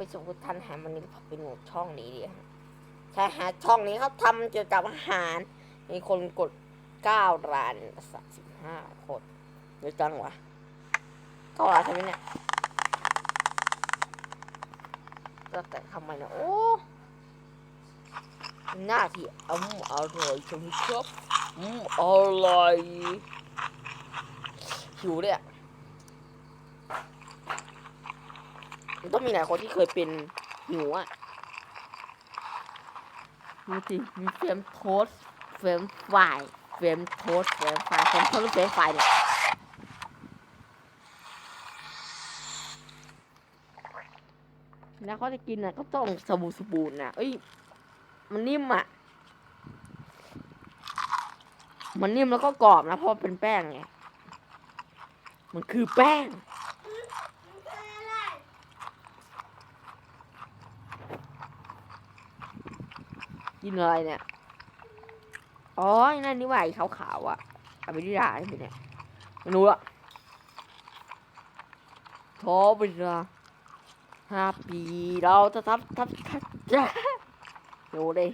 ไปส่งคุณทันหามันนี้เป็นหมดช่องนี้ดีฮะใช่ฮะช่องนี้เขาทำเกี่ยวกับอาหาร มีคนกดเก้าล้านสามสิบห้าคนเยอะจังวะเก้าล้าใช่ไหมเนี่ยแล้วแต่ทำไมนะโอ้หน้าที่อืมอร่อยชมครับอืมอร่อยหิวเลยอะ มันต้องมีหลายคนที่เคยเป็นหิวอะดูสิมีเฟรมโทสเฟรมไฟเฟรมโทสเฟรมไฟเฟรมโทสเฟรมไฟเนี่ยแล้วเขาจะกินน่ะก็ต้องสบู่สบู่น่ะเอ้ย มันนิ่มอะ มันนิ่มแล้วก็กรอบนะเพราะเป็นแป้งไง มันคือแป้ง กินอะไรเนี่ย อ๋อนั่นนี่ว่าไอ้ขาวๆอะเอาไปที่ร้านไปเนี่ยไม่รู้ละโทรไปละห้าปีเราจะทับทับทับจ้าดูดิ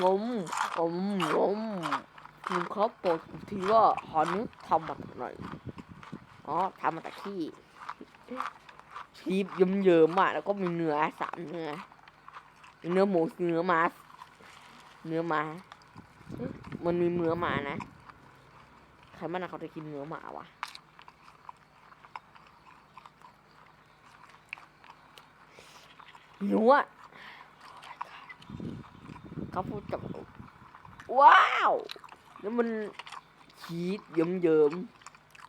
งมงมงมคุณครับบอกทีว่าหอนทำมาจากไหนอ๋อทำมาจากขี้ ชีสเยิ้มๆอะแล้วก็มีเนื้อสามเนื้อเนื้อหมูเนื้อมาเนื้อมามันมีเนื้อหมานะใครมันนะเขาจะกินเนื้อหมาวะหิวอะเขาพูดกับว้าวแล้วมันชีสเยิ้ม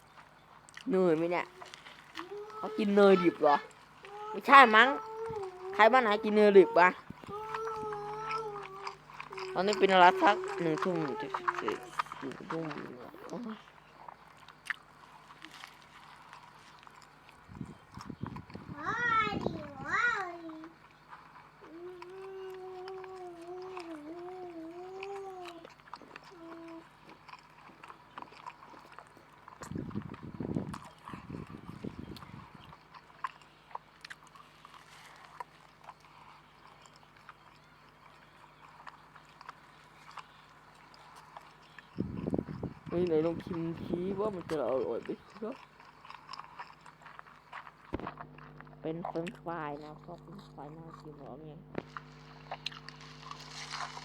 ๆเนยไหมเนี่ย เขากินเนยดิบเหรอ ไม่ใช่มั้ง ใครบ้านไหนกินเนยดิบวะตอนนี้เป็นเวลาสักหนึ่งทุ่มสิบสี่หนึ่งทุ่ม เฮ้ยไหนลองชิมทีว่ามันจะอร่อยไหมครับ เป็นเฟรนช์ฟรายนะก็เฟรนช์ฟรายน่ากินแล้วไง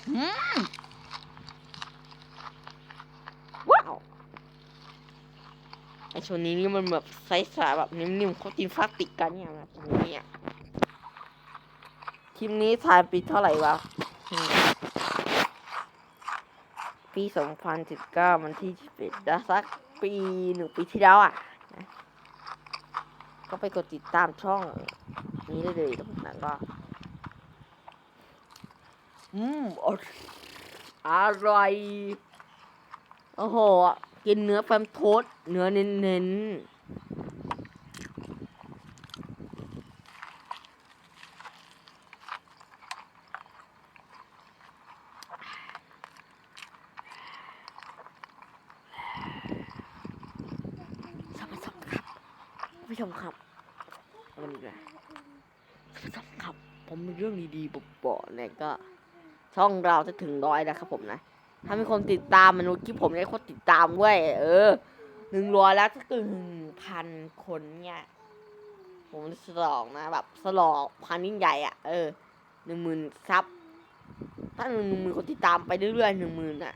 อืมว้าวไอชนนี้นี่มันแบบไซส์สาแบบนิ่มๆเขากินพลาสติกกันเนี่ยนะตรงนี้อะคลิปนี้ถ่ายปีเท่าไหร่วะอืม ปีสองพันสิบเก้ามันที่สิบเอ็ดนะสักปีหนึ่งปีที่แล้วอะนะก็ไปกดติดตามช่องนี้ได้เลยตรงนั้นก็ อืมอร่อยอร่อยโอ้โห กินเนื้อแฟมโทสเนื้อเน้นๆท่านผู้ชมครับท่าน ผู้ชมครับวันนี้นะผู้ชมครับ ผมมีเรื่องดีๆบอกบอกเนี่ยก็ ช่องเราจะถึงร้อยแล้วครับผมนะ ถ้ามีคนติดตามมนุษย์ที่ผมได้คนติดตามเว้ยเออหนึ่งร้อยแล้วจะถึงพันคนเนี่ยผมจะฉลองนะแบบฉลองพันยิ่งใหญ่อะเออหนึ่งหมื่นซับถ้าหนึ่งหมื่นคนติดตามไปเรื่อยๆหนึ่งหมื่นอะ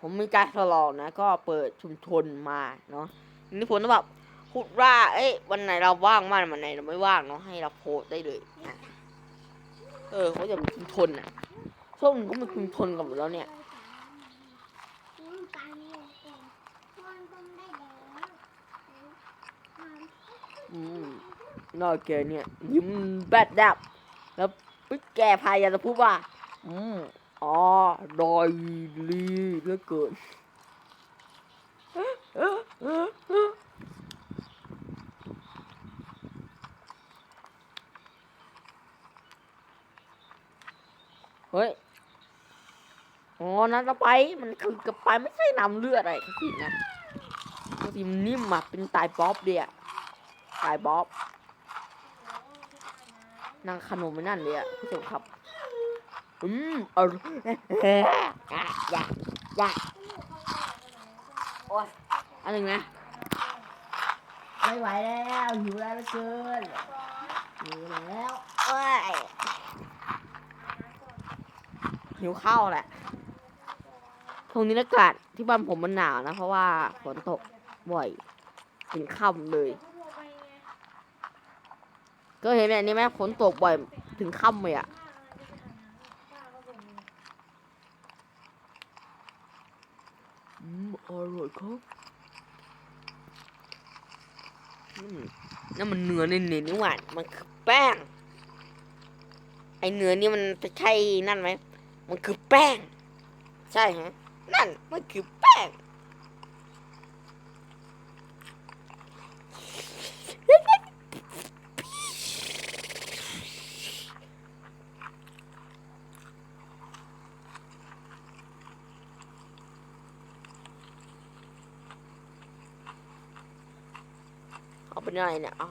ผมมีการฉลองนะ ก็เปิดชุมชนมาเนาะนี่ผมแบบ พูดว่า เอ้ย วันไหนเราว่างมากวันไหนเราไม่ว่างเนาะ ให้เราโพสได้เลย เออเขาจะมีชุมชนอะ ช่วงหนึงก็มีชุมชนกับเราเนี่ย อืมน่าแกเนี่ย ยิ้มแบดดับ แล้วปิ๊กแกพายาจะพูดว่า อืมอ๋อดอยลีเหลือเกิน เฮ้ย อ๋อนั้นเราไปมันคือกระไปไม่ใช่นำเลือดอะไรทั้งสิ้นนะสิมันนิ่มอะเป็นตายบ๊อบเดียตายบ๊อบนางขนมไม่นั่นเลยอะผู้ชมครับ อืมอร่อยอย่าอย่าอย่าโอ้ยอันหนึ่งนะไม่ไหวแล้วหิวแล้วเหลือเกินหิวแล้วโอ้ยหิวข้าวแหละ ตรงนี้อากาศที่บ้านผมมันหนาวนะ เพราะว่าฝนตกบ่อยถึงค่ำเลย ก็เห็นแบบนี้ไหมฝนตกบ่อยถึงค่ำเลยอะอืมอร่อยครับอืมนั่นมันเนื้อเน้นๆนี่หว่ามันคือแป้ง ไอเนื้อนี่มันจะใช่นั่นไหม มันคือแป้ง ใช่ฮะ นั่นมันคือแป้งเอาเป็นไรเนี่ยเอา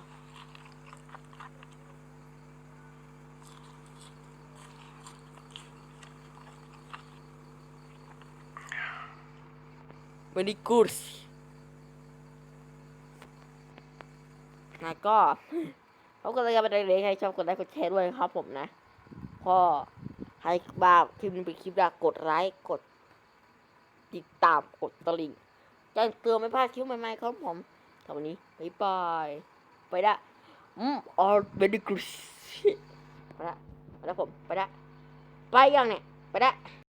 ไม่ได้กูดนะก็เขาก็เลยกันไปเลยใครชอบกดไลค์กดแชร์ด้วยครับผมนะก็ให้บ้าคลิปนี้เป็นคลิปแรกกดไลค์กด ติดตามกดตลิ่งแจ้งเตือนไม่พลาดคลิปใหม่ๆครับผมสำหรับวันนี้บ๊ายบายไปละอืม all very good ไปละไปละผมไปละไปยังเนี่ยไปละ